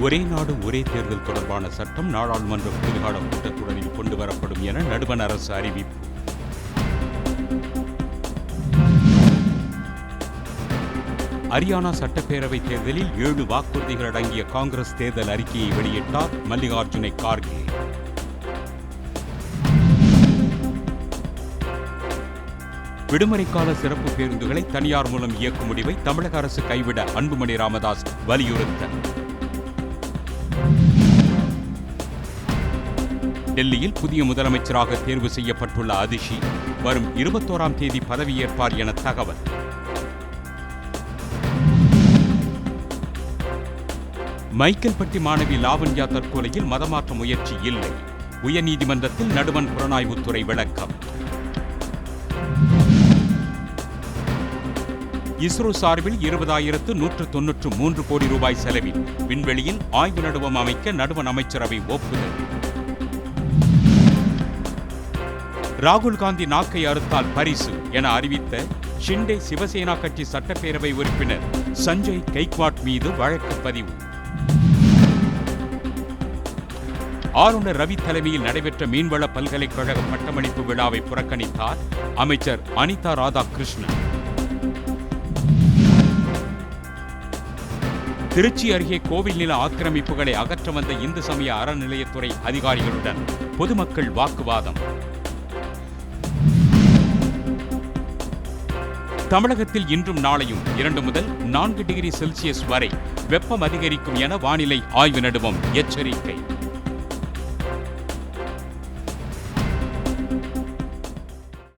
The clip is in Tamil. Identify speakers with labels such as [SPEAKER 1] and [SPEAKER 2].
[SPEAKER 1] ஒரே நாடு ஒரே தேர்தல் தொடர்பான சட்டம் நாடாளுமன்ற குளிர்கால கூட்டத்தொடரில் கொண்டு வரப்படும் என நடுவண் அரசு அறிவிப்பு. ஹரியானா சட்டப்பேரவை தேர்தலில் ஏழு வாக்குறுதிகள் அடங்கிய காங்கிரஸ் தேர்தல் அறிக்கையை வெளியிட்டார் மல்லிகார்ஜுனை கார்கே. விடுமுறைக்கால சிறப்பு பேருந்துகளை தனியார் மூலம் இயக்கும் முடிவை தமிழக அரசு கைவிட அன்புமணி ராமதாஸ் வலியுறுத்த டெல்லியில் புதிய முதலமைச்சராக தேர்வு செய்யப்பட்டுள்ள அதிஷி வரும் இருபத்தோராம் தேதி பதவியேற்பார் என தகவல். மைக்கேல்பட்டி மாணவி லாவண்யா தற்கொலையில் மதமாற்ற முயற்சி இல்லை. உயர்நீதிமன்றத்தில் நடுவண் புலனாய்வுத்துறை விளக்கம். இஸ்ரோ சார்பில் இருபதாயிரத்து நூற்று தொன்னூற்று மூன்று கோடி ரூபாய் செலவில் விண்வெளியில் ஆய்வு நடுவம் அமைக்க நடுவண் அமைச்சரவை ஒப்புதல். ராகுல் காந்தி நாக்கை அறுத்தால் பரிசு என அறிவித்த ஷிண்டே சிவசேனா கட்சி சட்டப்பேரவை உறுப்பினர் சஞ்சய் கைக்வாட் மீது வழக்கு பதிவு. ஆளுநர் ரவி தலைமையில் நடைபெற்ற மீன்வள பல்கலைக்கழக பட்டமளிப்பு விழாவை புறக்கணித்தார் அமைச்சர் அனிதா ராதாகிருஷ்ணன். திருச்சி அருகே கோவில் நில ஆக்கிரமிப்புகளை அகற்ற வந்த இந்து சமய அறநிலையத்துறை அதிகாரிகளுடன் பொதுமக்கள் வாக்குவாதம். தமிழகத்தில் இன்றும் நாளையும் இரண்டு முதல் நான்கு டிகிரி செல்சியஸ் வரை வெப்பம் அதிகரிக்கும் என வானிலை ஆய்வு நடுவம் எச்சரிக்கை.